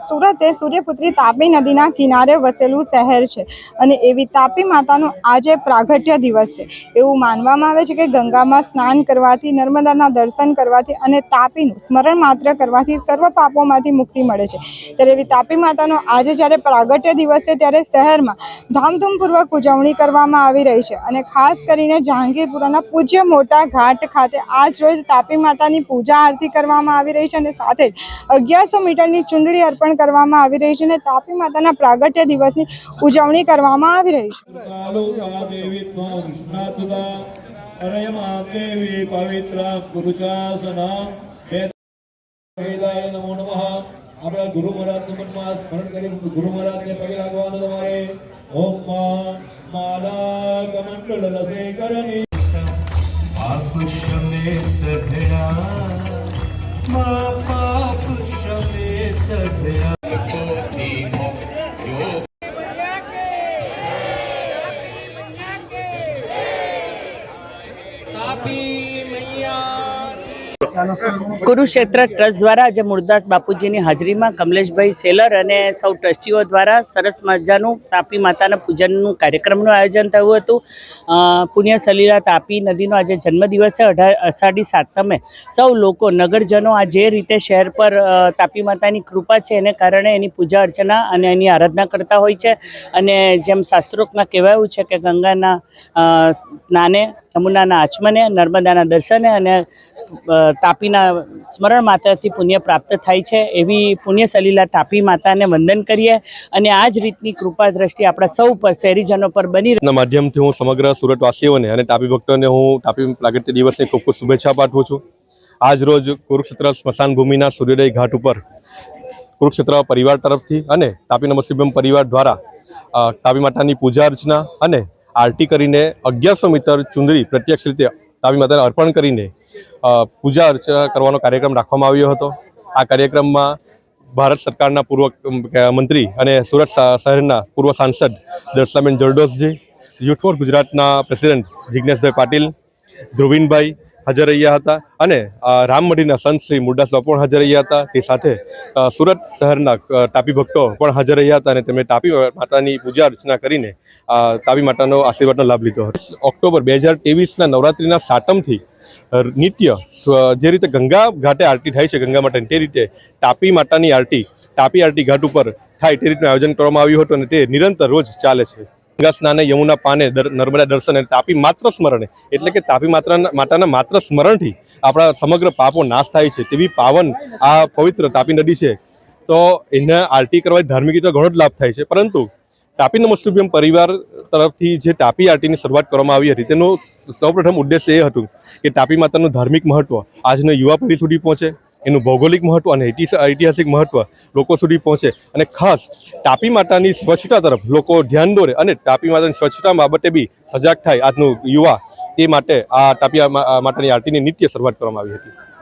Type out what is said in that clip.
સુરત એ સૂર્યપુત્રી તાપી નદીના કિનારે વસેલું શહેર છે અને એવી તાપી માતાનો આજે પ્રાગટ્ય દિવસ છે. એવું માનવામાં આવે છે કે ગંગામાં સ્નાન કરવાથી, નર્મદાના દર્શન કરવાથી અને તાપીનું સ્મરણ માત્ર કરવાથી સર્વ પાપોમાંથી મુક્તિ મળે છે. ત્યારે એવી તાપી માતાનો આજે જ્યારે પ્રાગટ્ય દિવસ છે ત્યારે શહેરમાં ધામધૂમપૂર્વક ઉજવણી કરવામાં આવી રહી છે અને ખાસ કરીને જહાંગીરપુરાના પૂજ્ય મોટા ઘાટ ખાતે આજ રોજ તાપી માતાની પૂજા આરતી કરવામાં આવી રહી છે અને સાથે જ અગિયારસો મીટરની ચૂંદડી અર્પણ કરવામાં આવી રહી છે અને તાપી માતાના પ્રાગટ્ય દિવસની ઉજવણી કરવામાં આવી રહી છે. પવિત્ર નમો નમઃ. આપણા ગુરુ મહારાજનું મનમાં સ્મરણ કરી ગુરુ મહારાજ ને પગે લાગવાનું તમારે. ઓમ મા માલા કમંડલ રસેકરની પાપ શમે સઘળા મા પાપ શમે કુરુક્ષેત્ર ટ્રસ્ટ દ્વારા આજે મુરદાસ બાપુજીની હાજરીમાં કમલેશભાઈ સેલર અને સૌ ટ્રસ્ટીઓ દ્વારા સરસ મજાનું તાપી માતાના પૂજનનું કાર્યક્રમનું આયોજન થયું હતું. પુણ્ય સલીલા તાપી નદીનો આજે જન્મદિવસ છે. અઢાર, અષાઢી સાતમે. સૌ લોકો, નગરજનો આ જે રીતે શહેર પર તાપી માતાની કૃપા છે એને કારણે એની પૂજા અર્ચના અને એની આરાધના કરતા હોય છે. અને જેમ શાસ્ત્રોક્તમાં કહેવાયું છે કે ગંગાના સ્નાને, યમુનાના આચમને, નર્મદાના દર્શને અને તાપીના સ્મરણ માત્રથી પુણ્ય પ્રાપ્ત થાય છે. એવી પુણ્ય સલીલા તાપી માતાને વંદન કરીએ અને આ જ રીતની કૃપા દ્રષ્ટિ આપણા સૌ પર, શહેરીજનો પર બની ના માધ્યમથી હું સમગ્ર સુરતવાસીઓને અને તાપી ભક્તોને હું તાપી પ્રાગટ્ય દિવસની ખૂબ ખૂબ શુભેચ્છા પાઠવું છું. આજ રોજ કુરુક્ષેત્ર સ્મશાન ભૂમિના સૂર્યોદય ઘાટ ઉપર કુરુક્ષેત્ર પરિવાર તરફથી અને તાપી નમસ્તિભમ પરિવાર દ્વારા તાપી માતાની પૂજા અર્ચના અને આરતી કરીને અગિયારસો મીટર ચુંદરી પ્રત્યક્ષ રીતે તાપી માતાને અર્પણ કરીને પૂજા અર્ચના કરવાનો કાર્યક્રમ રાખવામાં આવ્યો હતો. આ કાર્યક્રમમાં ભારત સરકારના પૂર્વ મંત્રી અને સુરત શહેરના પૂર્વ સાંસદ દર્શનાબેન જરડોસજી યુથ ફોર ગુજરાતના પ્રેસિડેન્ટ જિજ્ઞેશભાઈ પાટીલ, ધ્રુવીનભાઈ હાજર રહ્યા હતા અને રામમઢીના સંત શ્રી મુરદાસ બાપુ પણ હાજર રહ્યા હતા. તે સાથે સુરત શહેરના તાપી ભક્તો પણ હાજર રહ્યા હતા અને તેમણે તાપી માતાની પૂજા અર્ચના કરીને તાપી માતાનો આશીર્વાદનો લાભ લીધો હતો. ઓક્ટોબર બે હજાર તેવીસના નવરાત્રિના સાતમથી નિત્ય જે રીતે ગંગા ઘાટે આરતી થાય છે, ગંગા માતાની તે રીતે તાપી માતાની આરતી, તાપી આરતી ઘાટ ઉપર થાય તે રીતનું આયોજન કરવામાં આવ્યું હતું અને તે નિરંતર રોજ ચાલે છે. ગંગા સ્નાને, યમુના પાને નર્મદા દર્શન અને તાપી માત્ર સ્મરણે, એટલે કે તાપી માત્ર, માતાના માત્ર સ્મરણથી આપણા સમગ્ર પાપો નાશ થાય છે, તેવી પાવન આ પવિત્ર તાપી નદી છે. તો એને આરતી કરવાથી ધાર્મિક રીતે ઘણો જ લાભ થાય છે. પરંતુ તાપી નમસ્તુભ્યમ પરિવાર તરફથી જે તાપી આરટીની શરૂઆત કરવામાં આવી હતી, તેનો સૌપ્રથમ ઉદ્દેશ્ય એ હતું કે તાપી માતાનું ધાર્મિક મહત્વ આજના યુવા પેઢી સુધી પહોંચે, એનું ભૌગોલિક મહત્વ અને ઐતિહાસિક મહત્વ લોકો સુધી પહોંચે અને ખાસ તાપી માતાની સ્વચ્છતા તરફ લોકો ધ્યાન દોરે અને તાપી માતાની સ્વચ્છતા બાબતે બી સજાગ થાય આજનું યુવા, તે માટે આ તાપી માતાની આરતીની નિત્ય શરૂઆત કરવામાં આવી હતી.